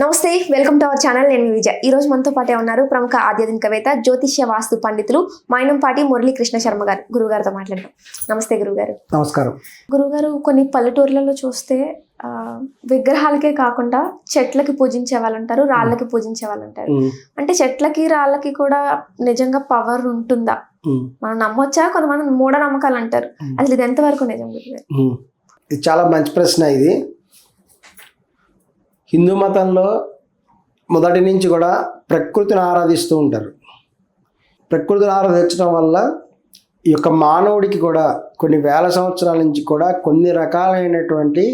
నమస్తే welcome to our channel. నేను విజయ్. ఈ రోజు మనతో పాటే ఉన్నారు ప్రముఖ ఆధ్యాత్మికవేత్త జ్యోతిష్య వాస్తు పండితులు మైనంపాటి మురళీకృష్ణ శర్మ గారు. గురుగారితో మాట్లాడతాం నమస్తే గురుగారు నమస్కారం. గురుగారు కొన్ని పల్లెటూర్లలో చూస్తే విగ్రహాలకే కాకుండా చెట్లకి పూజించే వాళ్ళు ఉంటారు రాళ్ళకి పూజించే వాళ్ళు ఉంటారు అంటే చెట్లకి రాళ్ళకి కూడా నిజంగా పవర్ ఉంటుందా? మనం నమ్మొచ్చా? కొంతమంది మూఢనమ్మకాలు అంటారు. అసలు ఇది ఎంతవరకు నిజం గురుగారు. ఇది చాలా మంచి ప్రశ్న ఇది. హిందూ మతంలో మొదటి నుంచి కూడా ప్రకృతిని ఆరాధిస్తూ ఉంటారు. ప్రకృతిని ఆరాధించడం వల్ల ఈ యొక్క మానవుడికి కూడా కొన్ని వేల సంవత్సరాల నుంచి కూడా కొన్ని రకాలైనటువంటి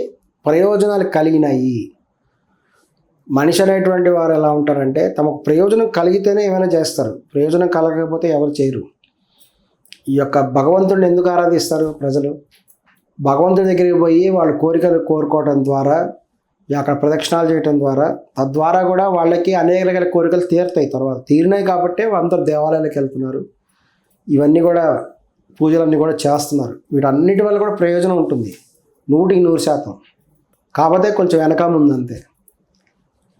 ప్రయోజనాలు కలిగినాయి. మనిషి అనేటువంటి వారు ఎలా ఉంటారంటే తమకు ప్రయోజనం కలిగితేనే ఏమైనా చేస్తారు. ప్రయోజనం కలగకపోతే ఎవరు చేయరు. ఈ యొక్క భగవంతుడిని ఎందుకు ఆరాధిస్తారు ప్రజలు? భగవంతుడి దగ్గరికి పోయి వాళ్ళ కోరికలు కోరుకోవడం ద్వారా అక్కడ ప్రదక్షిణాలు చేయటం ద్వారా తద్వారా కూడా వాళ్ళకి అనేక రకాల కోరికలు తీరుతాయి తర్వాత. తీరినాయి కాబట్టి అందరు దేవాలయాలకు వెళ్తున్నారు. ఇవన్నీ కూడా పూజలన్నీ కూడా చేస్తున్నారు. వీటన్నిటి వల్ల కూడా ప్రయోజనం ఉంటుంది. నూటికి నూరు శాతం. కాకపోతే కొంచెం వెనక ముందు అంతే.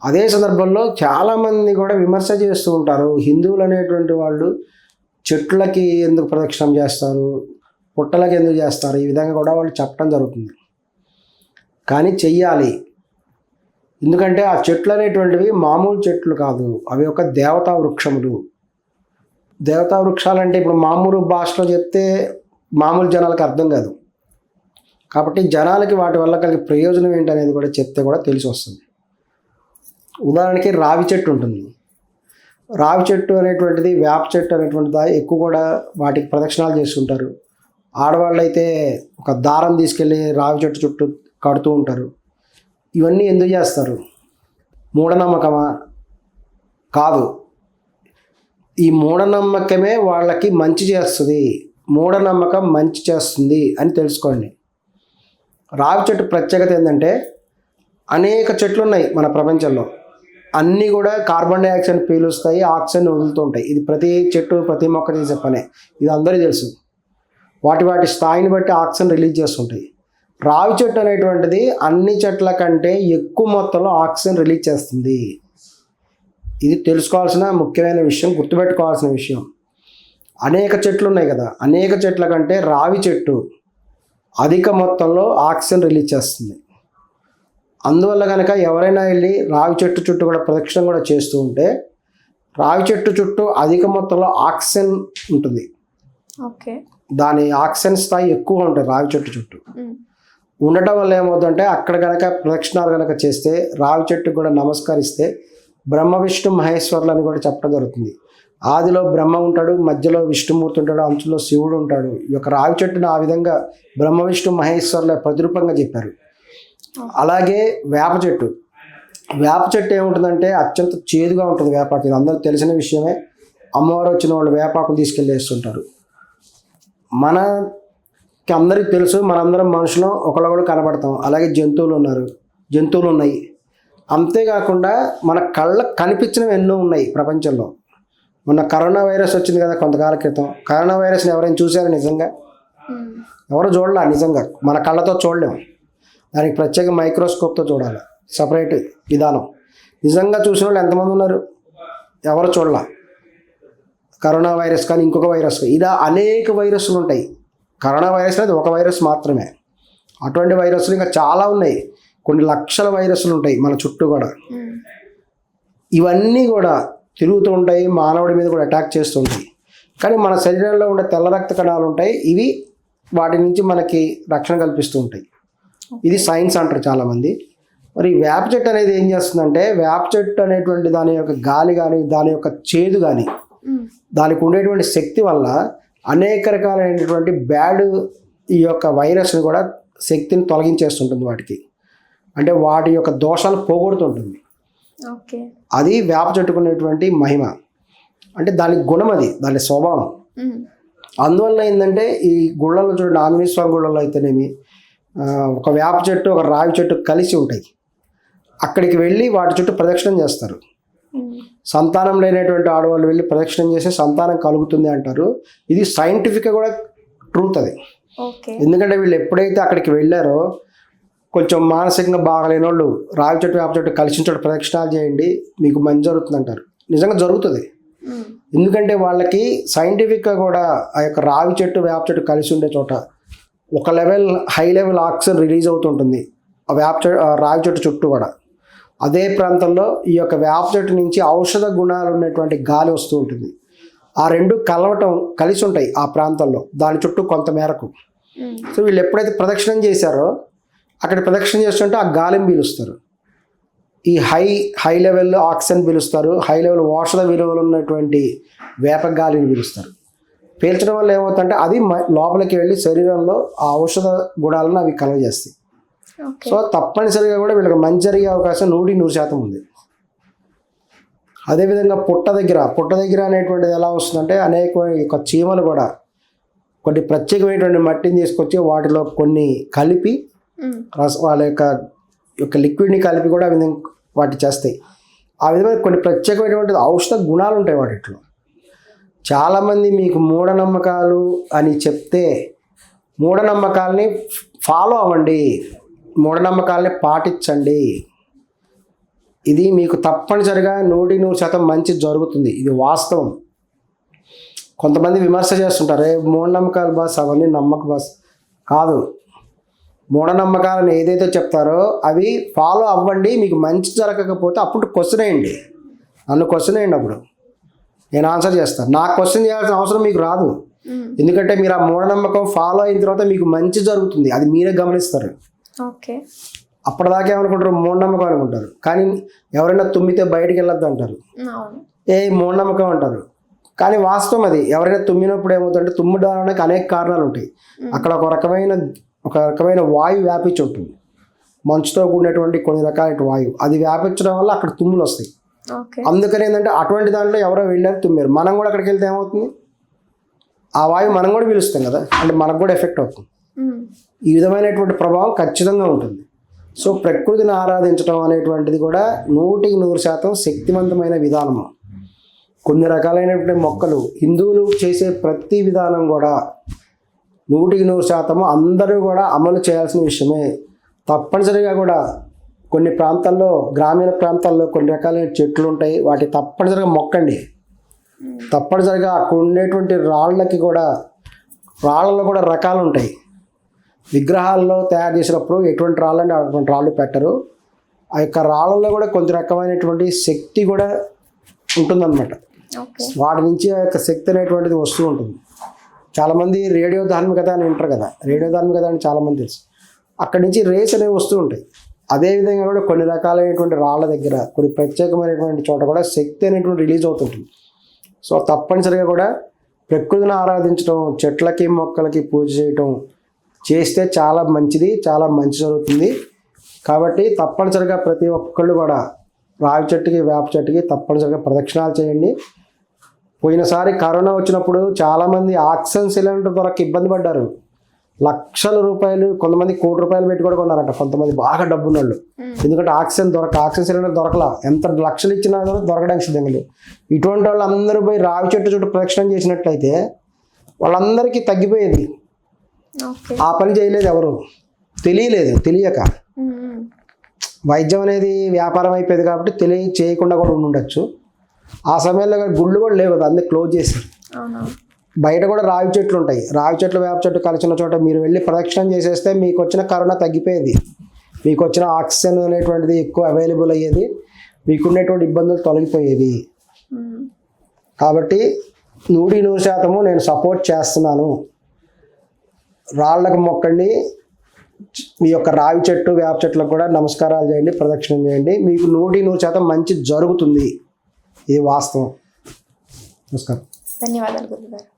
అదే సందర్భంలో చాలామంది కూడా విమర్శ చేస్తూ ఉంటారు. హిందువులు అనేటువంటి వాళ్ళు చెట్లకి ఎందుకు ప్రదక్షిణం చేస్తారు? పుట్టలకి ఎందుకు చేస్తారు? ఈ విధంగా కూడా వాళ్ళు చెప్పడం జరుగుతుంది. కానీ చెయ్యాలి. ఎందుకంటే ఆ చెట్లు అనేటువంటివి మామూలు చెట్లు కాదు. అవి ఒక దేవతా వృక్షములు. దేవతా వృక్షాలు అంటే ఇప్పుడు మామూలు భాషలో చెప్తే మామూలు జనాలకు అర్థం కాదు. కాబట్టి జనాలకి వాటి వల్ల కలిగే ప్రయోజనం ఏంటి అనేది కూడా చెప్తే కూడా తెలిసి వస్తుంది. ఉదాహరణకి రావి చెట్టు ఉంటుంది. రావి చెట్టు అనేటువంటిది వేప చెట్టు అనేటువంటిది ఎక్కువ కూడా వాటికి ప్రదక్షిణాలు చేస్తుంటారు. ఆడవాళ్ళు అయితే ఒక దారం తీసుకెళ్ళి రావి చెట్టు చుట్టూ కడుతూ ఉంటారు. ఇవన్నీ ఎందుకు చేస్తారు? మూఢనమ్మకమా? కాదు. ఈ మూఢనమ్మకమే వాళ్ళకి మంచి చేస్తుంది. మూఢనమ్మకం మంచి చేస్తుంది అని తెలుసుకోండి. రావి చెట్టు ప్రత్యేకత ఏంటంటే అనేక చెట్లు ఉన్నాయి మన ప్రపంచంలో. అన్నీ కూడా కార్బన్ డైఆక్సైడ్ పీలుస్తాయి ఆక్సిజన్ వదులుతూ ఉంటాయి ఇది ప్రతి చెట్టు ప్రతి మొక్క చేసే పనే. ఇది అందరికీ తెలుసు. వాటి వాటి స్థాయిని బట్టి ఆక్సిజన్ రిలీజ్ చేస్తుంటాయి. రావి చెట్టు అనేటువంటిది అన్ని చెట్ల కంటే ఎక్కువ మొత్తంలో ఆక్సిజన్ రిలీజ్ చేస్తుంది. ఇది తెలుసుకోవాల్సిన ముఖ్యమైన విషయం గుర్తుపెట్టుకోవాల్సిన విషయం. అనేక చెట్లు ఉన్నాయి కదా అనేక చెట్ల కంటే రావి చెట్టు అధిక మొత్తంలో ఆక్సిజన్ రిలీజ్ చేస్తుంది. అందువల్ల కనుక ఎవరైనా వెళ్ళి రావి చెట్టు చుట్టూ కూడా ప్రదక్షిణ కూడా చేస్తూ ఉంటే రావి చెట్టు చుట్టూ అధిక మొత్తంలో ఆక్సిజన్ ఉంటుంది. ఓకే. దాని ఆక్సిజన్ స్థాయి ఎక్కువ ఉంటుంది రావి చెట్టు చుట్టూ. ఉండటం వల్ల ఏమవుతుందంటే అక్కడ కనుక ప్రదక్షిణాలు కనుక చేస్తే రావి చెట్టుకు కూడా నమస్కరిస్తే బ్రహ్మ విష్ణు మహేశ్వరులు అని కూడా చెప్పడం జరుగుతుంది. ఆదిలో బ్రహ్మ ఉంటాడు మధ్యలో విష్ణుమూర్తి ఉంటాడు అంచులో శివుడు ఉంటాడు. ఈ యొక్క రావి చెట్టును ఆ విధంగా బ్రహ్మ విష్ణు మహేశ్వరుల ప్రతిరూపంగా చెప్పారు. అలాగే వేప చెట్టు. వేప చెట్టు ఏముంటుందంటే అత్యంత చేదుగా ఉంటుంది వేపాకు. ఇది తెలిసిన విషయమే. అమ్మవారు వచ్చిన వాళ్ళు వేపాకులు తీసుకెళ్ళేస్తుంటారు. మన అందరికీ తెలుసు మనందరం మనుషులు ఒకళ్ళొకడు కనబడతాం అలాగే జంతువులు ఉన్నారు. జంతువులు ఉన్నాయి. అంతేకాకుండా మన కళ్ళకు కనిపించినవి ఎన్నో ఉన్నాయి ప్రపంచంలో. మొన్న కరోనా వైరస్ వచ్చింది కదా కొంతకాల క్రితం. కరోనా వైరస్ని ఎవరైనా చూశారు నిజంగా? ఎవరు చూడలే నిజంగా? మన కళ్ళతో చూడలేము దానికి ప్రత్యేక మైక్రోస్కోప్తో చూడాలి. సపరేట్ విధానం. నిజంగా చూసిన వాళ్ళు ఎంతమంది ఉన్నారు? ఎవరు చూడలే? కరోనా వైరస్ కానీ ఇంకొక వైరస్. ఇలా అనేక వైరస్లు ఉంటాయి. కరోనా వైరస్ అనేది ఒక వైరస్ మాత్రమే. అటువంటి వైరస్లు ఇంకా చాలా ఉన్నాయి. కొన్ని లక్షల వైరస్లు ఉంటాయి మన చుట్టూ కూడా. ఇవన్నీ కూడా తిరుగుతూ ఉంటాయి మానవుడి మీద కూడా అటాక్ చేస్తుంటాయి కానీ మన శరీరంలో ఉండే తెల్ల రక్త కణాలు ఉంటాయి. ఇవి వాటి నుంచి మనకి రక్షణ కల్పిస్తూ ఉంటాయి. ఇది సైన్స్ అంటారు చాలామంది. మరి వేప చెట్టు అనేది ఏం చేస్తుందంటే వేప చెట్టు అనేటువంటి దాని యొక్క గాలి కానీ దాని యొక్క చేదు కానీ దానికి ఉండేటువంటి శక్తి వల్ల అనేక రకాలైనటువంటి బ్యాడ్ ఈ యొక్క వైరస్ని కూడా శక్తిని తొలగించేస్తుంటుంది వాటికి. అంటే వాటి యొక్క దోషాలు పోగొడుతుంటుంది. అది వేప చెట్టుకునేటువంటి మహిమ. అంటే దాని గుణం అది దాని స్వభావం. అందువల్ల ఏంటంటే ఈ గుళ్ళలో చూడండి ఆంజనేయ స్వామి గుళ్ళలో అయితేనేమి ఒక వేప చెట్టు ఒక రావి చెట్టు కలిసి ఉంటాయి. అక్కడికి వెళ్ళి వాటి చుట్టూ ప్రదక్షిణం చేస్తారు. సంతానం లేనటువంటి ఆడవాళ్ళు వెళ్ళి ప్రదక్షిణం చేస్తే సంతానం కలుగుతుంది అంటారు. ఇది సైంటిఫిక్గా కూడా ట్రూత్ అది. ఎందుకంటే వీళ్ళు ఎప్పుడైతే అక్కడికి వెళ్ళారో కొంచెం మానసికంగా బాగలేని వాళ్ళు రావి చెట్టు వేప చెట్టు కలిసిన చోట ప్రదక్షిణాలు చేయండి మీకు మంచి జరుగుతుంది అంటారు. నిజంగా జరుగుతుంది. ఎందుకంటే వాళ్ళకి సైంటిఫిక్గా కూడా ఆ యొక్క రావి చెట్టు వేప చెట్టు కలిసి ఉండే చోట ఒక level high level oxygen release అవుతుంటుంది. ఆ వేప చెట్టు ఆ రావి చెట్టు చుట్టూ కూడా. అదే ప్రాంతంలో ఈ యొక్క వేప చెట్టు నుంచి ఔషధ గుణాలు ఉన్నటువంటి గాలి వస్తూ ఉంటుంది. ఆ రెండు కలవటం కలిసి ఉంటాయి ఆ ప్రాంతంలో. దాని చుట్టూ కొంత మేరకు సో వీళ్ళు ఎప్పుడైతే ప్రదక్షిణం చేశారో అక్కడ ప్రదక్షిణ చేస్తుంటే ఆ గాలిని పీలుస్తారు. ఈ హై హై లెవెల్ ఆక్సిజన్ పీలుస్తారు. హై లెవెల్ ఔషధ విలువలు ఉన్నటువంటి వేప గాలిని పీలుస్తారు. పీల్చడం వల్ల ఏమవుతుందంటే అది లోపలికి వెళ్ళి శరీరంలో ఆ ఔషధ గుణాలను అవి కలగజేస్తాయి. ఓకే సో తప్పనిసరిగా కూడా వీళ్ళకి మంచి జరిగే అవకాశం నూటి నూరు శాతం ఉంది. అదేవిధంగా పుట్ట దగ్గర పుట్ట దగ్గర అనేటువంటిది ఎలా వస్తుందంటే అనేక యొక్క చీమలు కూడా కొన్ని ప్రత్యేకమైనటువంటి మట్టిని తీసుకొచ్చి వాటిలో కొన్ని కలిపి రస వాళ్ళ యొక్క యొక్క లిక్విడ్ని కలిపి కూడా ఆ విధంగా వాటి చేస్తాయి. ఆ విధమైన కొన్ని ప్రత్యేకమైనటువంటి ఔషధ గుణాలు ఉంటాయి వాటిలో. చాలామంది మీకు మూఢనమ్మకాలు అని చెప్తే మూఢనమ్మకాలని ఫాలో అవ్వండి. మూఢనమ్మకాలని పాటించండి. ఇది మీకు తప్పనిసరిగా నూటి నూరు శాతం మంచి జరుగుతుంది. ఇది వాస్తవం. కొంతమంది విమర్శ చేస్తుంటారు ఏ మూఢనమ్మకాలు బాస్ అవన్నీ నమ్మక బాస్. కాదు. మూఢనమ్మకాలను ఏదైతే చెప్తారో అవి ఫాలో అవ్వండి మీకు మంచి జరగకపోతే అప్పుడు క్వశ్చన్ వేయండి. నన్ను క్వశ్చన్ వేయండి అప్పుడు. నేను ఆన్సర్ చేస్తాను నాకు క్వశ్చన్ చేయాల్సిన అవసరం మీకు రాదు. ఎందుకంటే మీరు ఆ మూఢనమ్మకం ఫాలో అయిన తర్వాత మీకు మంచి జరుగుతుంది. అది మీరే గమనిస్తారు. ఓకే. అప్పటిదాకా ఏమనుకుంటారు? మూఢనమ్మకం అనుకుంటారు కానీ ఎవరైనా తుమ్మితే బయటికి వెళ్ళొద్దు అంటారు. ఏ మూఢనమ్మకం అంటారు. కానీ వాస్తవం అది. ఎవరైనా తుమ్మినప్పుడు ఏమవుతుందంటే తుమ్మడానికి అనేక కారణాలు ఉంటాయి. అక్కడ ఒక రకమైన ఒక రకమైన వాయువు వ్యాపించి ఉంటుంది. మంచుతో కూడినటువంటి కొన్ని రకాల వాయువు అది వ్యాపించడం వల్ల అక్కడ తుమ్ములు వస్తాయి. అందుకని ఏంటంటే అటువంటి దాంట్లో ఎవరో వెళ్ళారు తుమ్మారు. మనం కూడా అక్కడికి వెళ్తే ఏమవుతుంది? ఆ వాయువు మనం కూడా పిలుస్తాం కదా. అంటే మనకు కూడా ఎఫెక్ట్ అవుతుంది. ఈ విధమైనటువంటి ప్రభావం ఖచ్చితంగా ఉంటుంది. సో ప్రకృతిని ఆరాధించడం అనేటువంటిది కూడా నూటికి నూరు శాతం శక్తివంతమైన విధానము కొన్ని రకాలైనటువంటి మొక్కలు హిందువులు చేసే ప్రతి విధానం కూడా నూటికి నూరు శాతము అందరూ కూడా అమలు చేయాల్సిన విషయమే. తప్పనిసరిగా కూడా కొన్ని ప్రాంతాల్లో గ్రామీణ ప్రాంతాల్లో కొన్ని రకాలైన చెట్లు ఉంటాయి. వాటి తప్పనిసరిగా మొక్కండి. తప్పనిసరిగా అక్కడ ఉండేటువంటి రాళ్ళకి కూడా రాళ్ళలో కూడా రకాలు ఉంటాయి. విగ్రహాల్లో తయారు చేసినప్పుడు ఎటువంటి రాళ్ళని అటువంటి రాళ్ళు పెట్టరు. ఆ యొక్క రాళ్ళల్లో కూడా కొంత రకమైనటువంటి శక్తి కూడా ఉంటుందన్నమాట. వాటి నుంచి ఆ యొక్క శక్తి అనేటువంటిది వస్తూ ఉంటుంది. చాలామంది రేడియో ధార్మికత అని వింటారు కదా. రేడియో ధార్మికత అని చాలామంది తెలుసు. అక్కడి నుంచి రేస్ అనేవి వస్తూ ఉంటాయి. అదేవిధంగా కూడా కొన్ని రకాలైనటువంటి రాళ్ళ దగ్గర కొన్ని ప్రత్యేకమైనటువంటి చోట కూడా శక్తి అనేటువంటి రిలీజ్ అవుతుంటుంది సో తప్పనిసరిగా కూడా ప్రకృతిని ఆరాధించడం చెట్లకి మొక్కలకి పూజ చేయటం చేస్తే చాలా మంచిది చాలా మంచి జరుగుతుంది. కాబట్టి తప్పనిసరిగా ప్రతి ఒక్కళ్ళు కూడా రావి చెట్టుకి వేప చెట్టుకి తప్పనిసరిగా ప్రదక్షిణాలు చేయండి. పోయినసారి కరోనా వచ్చినప్పుడు చాలామంది ఆక్సిజన్ సిలిండర్ దొరక ఇబ్బంది పడ్డారు. లక్షల రూపాయలు కొంతమంది కోటి రూపాయలు పెట్టి కూడా కొన్నారంట. కొంతమంది బాగా డబ్బున్న వాళ్ళు ఉమ్, ఎందుకంటే ఆక్సిజన్ దొరక ఆక్సిజన్ సిలిండర్ దొరకలా. ఎంత లక్షలు ఇచ్చినా కూడా దొరకడానికి సిద్ధంగా లేదు ఇటువంటి వాళ్ళు అందరూ పోయి రావి చెట్టు చుట్టూ ప్రదక్షిణం చేసినట్లయితే వాళ్ళందరికీ తగ్గిపోయేది. ఆ పని చేయలేదు ఎవరు? తెలియలేదు తెలియక. వైద్యం అనేది వ్యాపారం అయిపోయింది కాబట్టి తెలియ చేయకుండా కూడా ఉండి ఉండొచ్చు ఆ సమయంలో గుళ్ళు కూడా లేవు కదా క్లోజ్ చేశారు. బయట కూడా రావి చెట్లు ఉంటాయి. రావి చెట్లు వేప చెట్టు కలిసిన చోట మీరు వెళ్ళి ప్రదక్షిణం చేసేస్తే మీకు వచ్చిన కరోనా తగ్గిపోయేది. మీకు వచ్చిన ఆక్సిజన్ అనేటువంటిది ఎక్కువ అవైలబుల్ అయ్యేది. మీకున్నటువంటి ఇబ్బందులు తొలగిపోయేవి. కాబట్టి నూటి నూరు శాతము నేను సపోర్ట్ చేస్తున్నాను. రాళ్ళకు మొక్కండి. మీ యొక్క రావి చెట్టు వేప చెట్లకు కూడా నమస్కారాలు చేయండి ప్రదక్షిణం చేయండి. మీకు నూటి నూరు శాతం మంచి జరుగుతుంది ఇది వాస్తవం. నమస్కారం. ధన్యవాదాలు గురుగారు.